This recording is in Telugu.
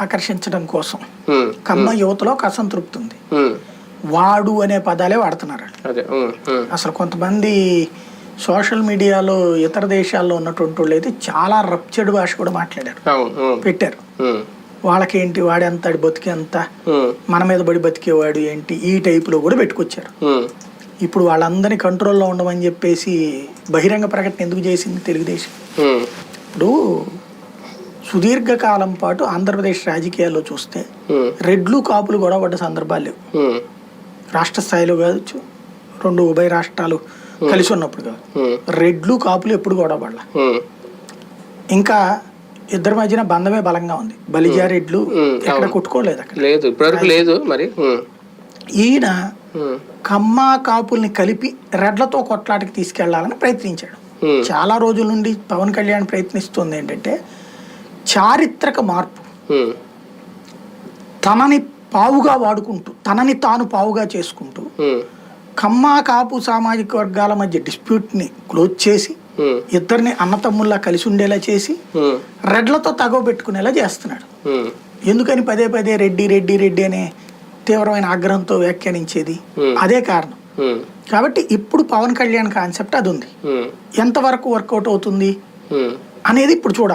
ఆకర్షించడం కోసం. కమ్మ యువతలో ఒక అసంతృప్తి ఉంది వాడు అనే పదాలే వాడుతున్నారు అసలు కొంతమంది సోషల్ మీడియాలో ఇతర దేశాల్లో ఉన్నటువంటి వాళ్ళు అయితే చాలా రప్చడ్ భాష కూడా మాట్లాడారు. పెట్టారు. వాళ్ళకేంటి వాడెంత బతికేంత మన మీద పడి బతికేవాడు ఏంటి? ఈ టైపులో కూడా పెట్టుకొచ్చారు. ఇప్పుడు వాళ్ళందరినీ కంట్రోల్లో ఉండమని చెప్పేసి బహిరంగ ప్రకటన ఎందుకు చేసింది తెలుగుదేశం? ఇప్పుడు సుదీర్ఘకాలం పాటు ఆంధ్రప్రదేశ్ రాజకీయాల్లో చూస్తే ఉమ్, రెడ్లు కాపులు గొడవ పడ్డ సందర్భాలు లేవు. ఉమ్, రాష్ట్ర స్థాయిలో కావచ్చు రెండు ఉభయ రాష్ట్రాలు కలిసి ఉన్నప్పుడు కాదు. రెడ్లు కాపులు ఎప్పుడు గొడవ పడల. ఇంకా ఇద్దరి మధ్యన బంధమే బలంగా ఉంది. బలిజా రెడ్లు ఎక్కడ. కొట్టుకోలేదు అక్కడ. లేదు ఇప్పటివరకు లేదు మరి. ఈయన కమ్మ కాపుల్ని కలిపి రెడ్లతో కొట్లాటకి తీసుకెళ్ళాలని ప్రయత్నించాడు. చాలా రోజుల నుండి పవన్ కళ్యాణ్ ప్రయత్నిస్తుంది ఏంటంటే చారిత్రక మార్పు. తనని పావుగా వాడుకుంటూ తనని తాను పావుగా చేసుకుంటూ కమ్మ కాపు సామాజిక వర్గాల మధ్య డిస్ప్యూట్ని క్లోజ్ చేసి ఇద్దరిని అన్నతమ్ముల్లా కలిసి ఉండేలా చేసి రెడ్లతో తగవ పెట్టుకునేలా చేస్తున్నాడు ఎందుకని పదే పదే రెడ్డి రెడ్డి రెడ్డి అనే తీవ్రమైన ఆగ్రహంతో వ్యాఖ్యానించేది. అదే కారణం. కాబట్టి ఇప్పుడు పవన్ కళ్యాణ్ కాన్సెప్ట్ అది ఉంది ఎంతవరకు వర్కౌట్ అవుతుంది. అనేది ఇప్పుడు చూడాలి.